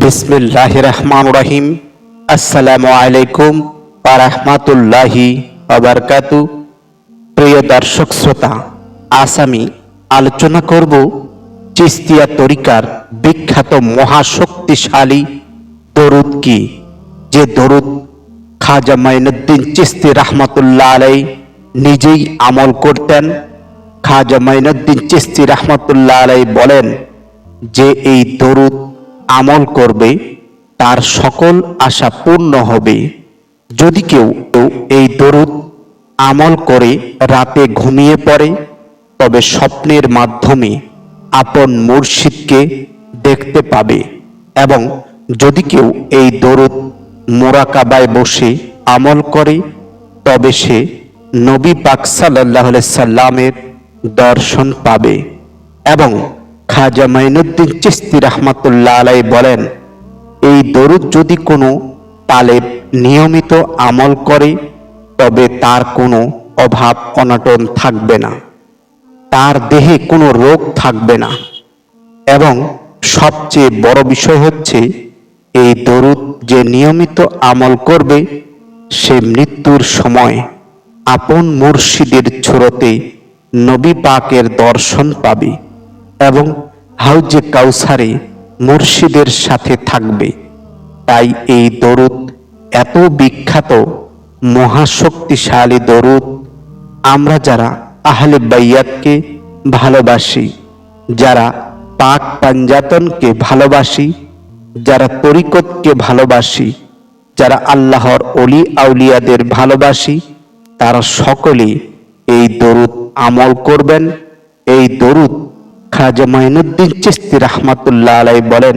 বিসমিল্লাহ রহমান রহিম। আসসালামু আলাইকুম রহমাতুল্লাহি আবরকাতু প্রিয় দর্শক শ্রোতা, আজ আমি আলোচনা করব চিস্তিয়া তরিকার বিখ্যাত মহাশক্তিশালী দরুদ কি? যে দরুদ খাজা মাইনুদ্দিন চিস্তি রহমতুল্লাহ আলাই নিজেই আমল করতেন। খাজা মাইনুদ্দিন চিস্তি রহমতুল্লাহ আলাই বলেন যে এই দরুদ আমল করবে, তার সকল আশা পূর্ণ হবে। যদি কেউ এই দরুদ আমল করে রাতে ঘুমিয়ে পড়ে, তবে স্বপ্নের মাধ্যমে আপন মুর্শিদকে দেখতে পাবে এবং যদি কেউ এই দরুদ মোরাকাবায় বসে আমল করে, তবে সে নবী পাক সাল্লাহ সাল্লামের দর্শন পাবে এবং খাজা মাইনুদ্দিন চিস্তি রহমাতুল্লাহ আলাই বলেন, এই দরুদ যদি কোনো তালেব নিয়মিত আমল করে, তবে তার কোনো অভাব অনটন থাকবে না। তার দেহে কোনো রোগ থাকবে না। এবং সবচেয়ে বড় বিষয় হচ্ছে, এই দরুদ যে নিয়মিত আমল করবে, সে মৃত্যুর সময় আপন মুর্শিদের ছোড়তে নবী পাকের দর্শন পাবে। এবং হাউজে কাউসারে মুর্শিদের সাথে থাকবে, তাই এই দরুদ এত বিখ্যাত, মহাশক্তিশালী দরুদ। আমরা যারা আহলে বাইয়াতকে ভালোবাসি, যারা পাক পাঞ্জাতনকে ভালোবাসি, যারা তরিকতকে ভালোবাসি, যারা আল্লাহর অলি আউলিয়াদের ভালোবাসি, তারা সকলে এই দরুদ আমল করবেন। এই দরুদ খাজা মাইনুদ্দিন চিস্তি রহমাতুল্লাহ আলাই বলেন,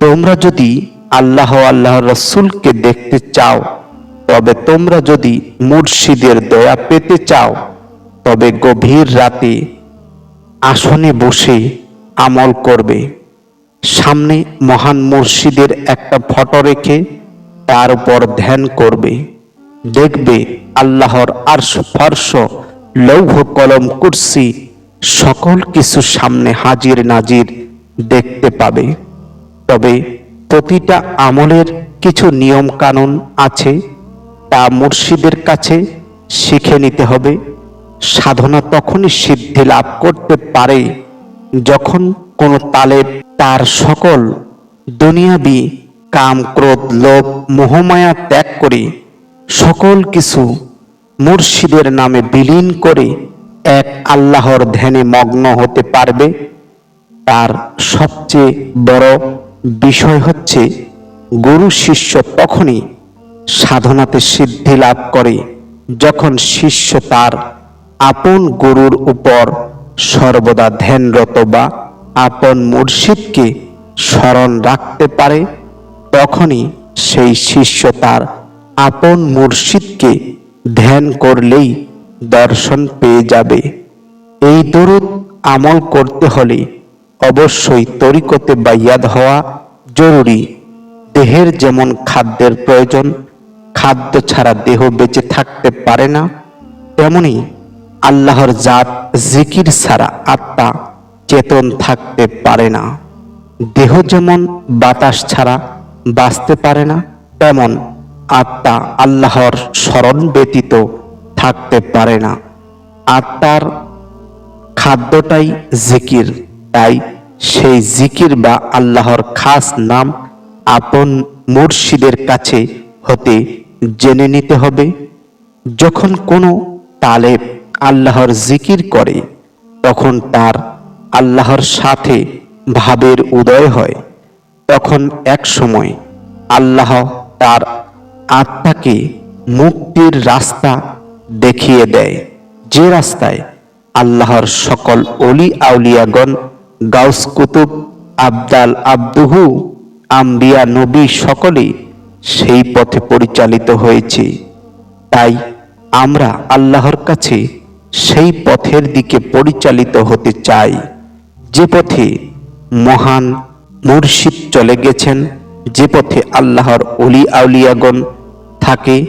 তোমরা যদি আল্লাহ আল্লাহ রসুলকে দেখতে চাও, তবে তোমরা যদি মুর্শিদের দয়া পেতে চাও, তবে গভীর রাতে আসনে বসে আমল করবে। সামনে মহান মুর্শিদের একটা ফটো রেখে তার উপর ধ্যান করবে। দেখবে আল্লাহর আরশ ফর্শ লৌহ কলম কুর্সি সকল কিছু সামনে হাজির নাজির দেখতে পাবে। তবে প্রতিটা আমলের কিছু নিয়ম কানুন আছে, তা মুর্শিদের কাছে শিখে নিতে হবে। সাধনা তখনই সিদ্ধি লাভ করতে পারে যখন কোনো তালেব তার সকল দুনিয়াবি কাম, ক্রোধ, লোভ মোহমায়া ত্যাগ করে সকল কিছু মুর্শিদের নামে বিলীন করে এক আল্লাহর ধ্যানে মগ্ন হতে পারবে। তার সবচেয়ে বড় বিষয় হচ্ছে, গুরু শিষ্য তখনই সাধনাতে সিদ্ধি লাভ করে যখন শিষ্য তার আপন গুরুর উপর সর্বদা ধ্যানরত বা আপন মুর্শিদকে স্মরণ রাখতে পারে, তখনই সেই শিষ্য তার আপন মুর্শিদকে ধ্যান করলেই দর্শন পেয়ে যাবে। এই দরুদ আমল করতে হলে অবশ্যই তরিকতে বাইয়াদ হওয়া জরুরি। দেহের যেমন খাদ্যের প্রয়োজন, খাদ্য ছাড়া দেহ বেঁচে থাকতে পারে না, তেমনি আল্লাহর জাত জিকির ছাড়া আত্মা চেতন থাকতে পারে না। দেহ যেমন বাতাস ছাড়া বাঁচতে পারে না, তেমন আত্মা আল্লাহর স্মরণ ব্যতীত থাকতে পারে না। আত্মার খাদ্যটাই জিকির, তাই সেই জিকির বা আল্লাহর খাস নাম আপন মুর্শিদের কাছে হতে জেনে নিতে হবে। যখন কোনো তালেব আল্লাহর জিকির করে, তখন তার আল্লাহর সাথে ভাবের উদয় হয়। তখন এক সময় আল্লাহ তার আত্মাকে মুক্তির রাস্তা দেখিয়ে দেয়। যে রাস্তায় আল্লাহর সকল অলি আউলিয়াগণ, গাউস কুতুব, আবদাল আব্দুহু, আম্বিয়া নবী সকলে সেই পথে পরিচালিত হয়েছে। তাই আমরা আল্লাহর কাছে সেই পথের দিকে পরিচালিত হতে চাই। যে পথে মহান মুর্শিদ চলে গেছেন, যে পথে আল্লাহর অলি আউলিয়াগণ থাকে,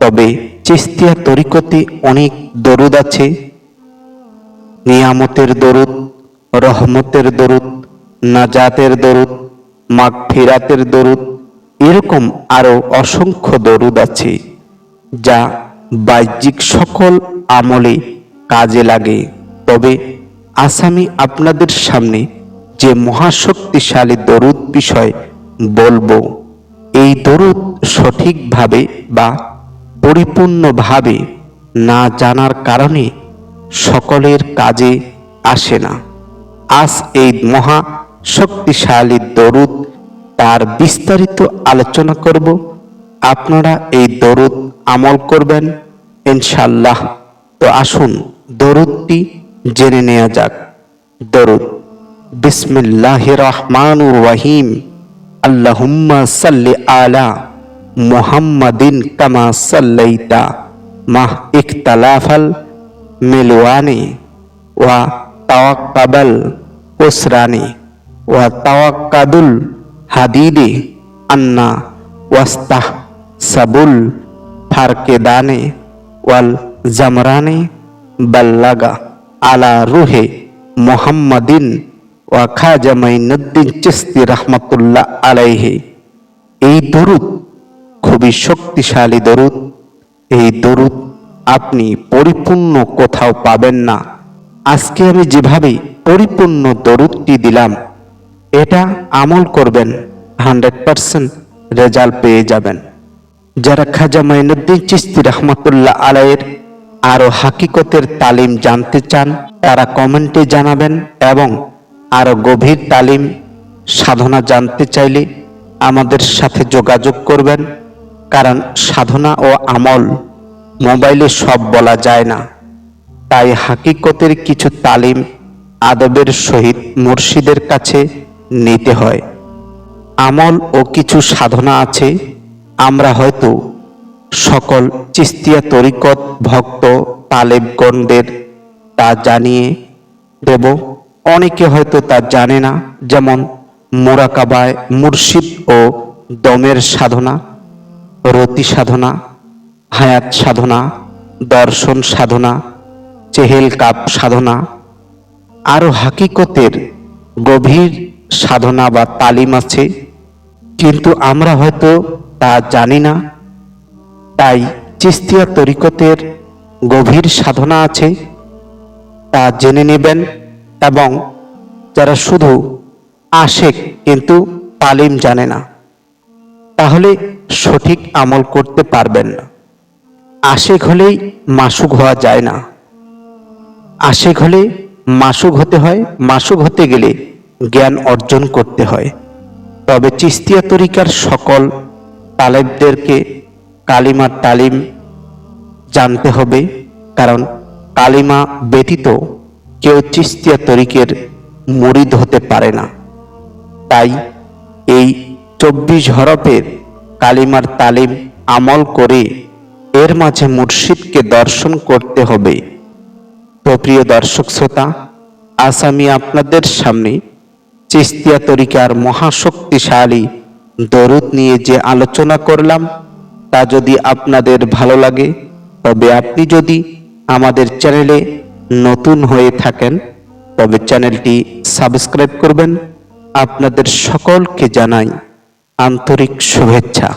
তবে চিস্তিয়া তরিকতে অনেক দরুদ আছে। নিয়ামতের দরুদ, রহমতের দরুদ, নাজাতের দরুদ মাগ ফেরাতের দরুদ, এরকম আরও অসংখ্য দরুদ আছে, যা বাহ্যিক সকল আমলে কাজে লাগে। তবে আসামি আপনাদের সামনে যে মহাশক্তিশালী দরুদ বিষয় বলব, এই দরুদ সঠিকভাবে বা পরিপূর্ণভাবে না জানার কারণে সকলের কাজে আসে না। আজ এই মহা শক্তিশালী দরুদ তার বিস্তারিত আলোচনা করব। আপনারা এই দরুদ আমল করবেন ইনশাল্লাহ তো আসুন দরুদটি জেনে নেওয়া যাক। দরুদ বিসমিল্লাহ রহমানুর রহিম। আল্লাহুম্মা সাল্লি আলা মুহাম্মাদিন কামা সাল্লাইতা মাহ ইখতালাফাল মিলওয়ানি ওয়া তাওয়াক্কাবাল উসরানি ওয়া তাওয়াক্কাদুল হাদিদি আন্না ওয়াস্তাহ সাবুল ফারকেদানে ওয়াল জামরানে বাল্লাগা আলা রুহে মোহাম্মদিন ওয়া খাজা মাইনুদ্দিন চিস্তি রহমতুল্লাহ আলাইহি। এই দরুদ খুবই শক্তিশালী দরুদ। এই দরুদ আপনি পরিপূর্ণ কোথাও পাবেন না। আজকে আমি যেভাবে পরিপূর্ণ দরুদটি দিলাম, এটা আমল করবেন, হান্ড্রেড পারসেন্ট রেজাল্ট পেয়ে যাবেন। যারা খাজা মাইনুদ্দিন চিস্তি রহমতুল্লাহ আলাইয়ের আরও হাকিকতের তালিম জানতে চান, তারা কমেন্টে জানাবেন এবং আরও গভীর তালিম সাধনা জানতে চাইলে আমাদের সাথে যোগাযোগ করবেন। কারণ সাধনা ও আমল মোবাইলে সব বলা যায় না। তাই হাকিকতের কিছু তালিম আদবের সহিত মুর্শিদের কাছে নিতে হয়। আমল ও কিছু সাধনা আছে, আমরা হয়তো সকল চিস্তিয়া তরিকত ভক্ত তালেবগণদের তা জানিয়ে দেব। অনেকে হয়তো তা জানে না, যেমন মোরাকাবায় মুর্শিদ ও দমের সাধনা। রতি সাধনা, হায়াত সাধনা, দর্শন সাধনা, চেহেল কাপ সাধনা আরও হাকিকতের গভীর সাধনা বা তালিম আছে। কিন্তু আমরা হয়তো তা জানি না। তাই চিস্তিয়া তরিকতের গভীর সাধনা আছে। তা জেনে নেবেন এবং যারা শুধু আশেক কিন্তু তালিম জানে না। তাহলে সঠিক আমল করতে পারবেন না। আশেক হলেই মাসুক হওয়া যায় না। আশেক হলে মাসুক হতে হয়, মাসুক হতে গেলে জ্ঞান অর্জন করতে হয়। তবে চিস্তিয়া তরিকার সকল তালেবদেরকে কালিমার তালিম জানতে হবে, কারণ কালিমা ব্যতীত কেউ চিস্তিয়া তরিকের মরিদ হতে পারে না। তাই এই চব্বিশ হরফের কালিমার তালিম আমল করে এর মাঝে মুর্শিদকে দর্শন করতে হবে। তো প্রিয় দর্শক শ্রোতা, আজ আমি আপনাদের সামনে চিস্তিয়া তরিকার মহাশক্তিশালী দরুদ নিয়ে যে আলোচনা করলাম, তা যদি আপনাদের ভালো লাগে, তবে আপনি যদি আমাদের চ্যানেলে নতুন হয়ে থাকেন, তবে চ্যানেলটি সাবস্ক্রাইব করবেন। আপনাদের সকলকে জানাই আন্তরিক শুভেচ্ছা।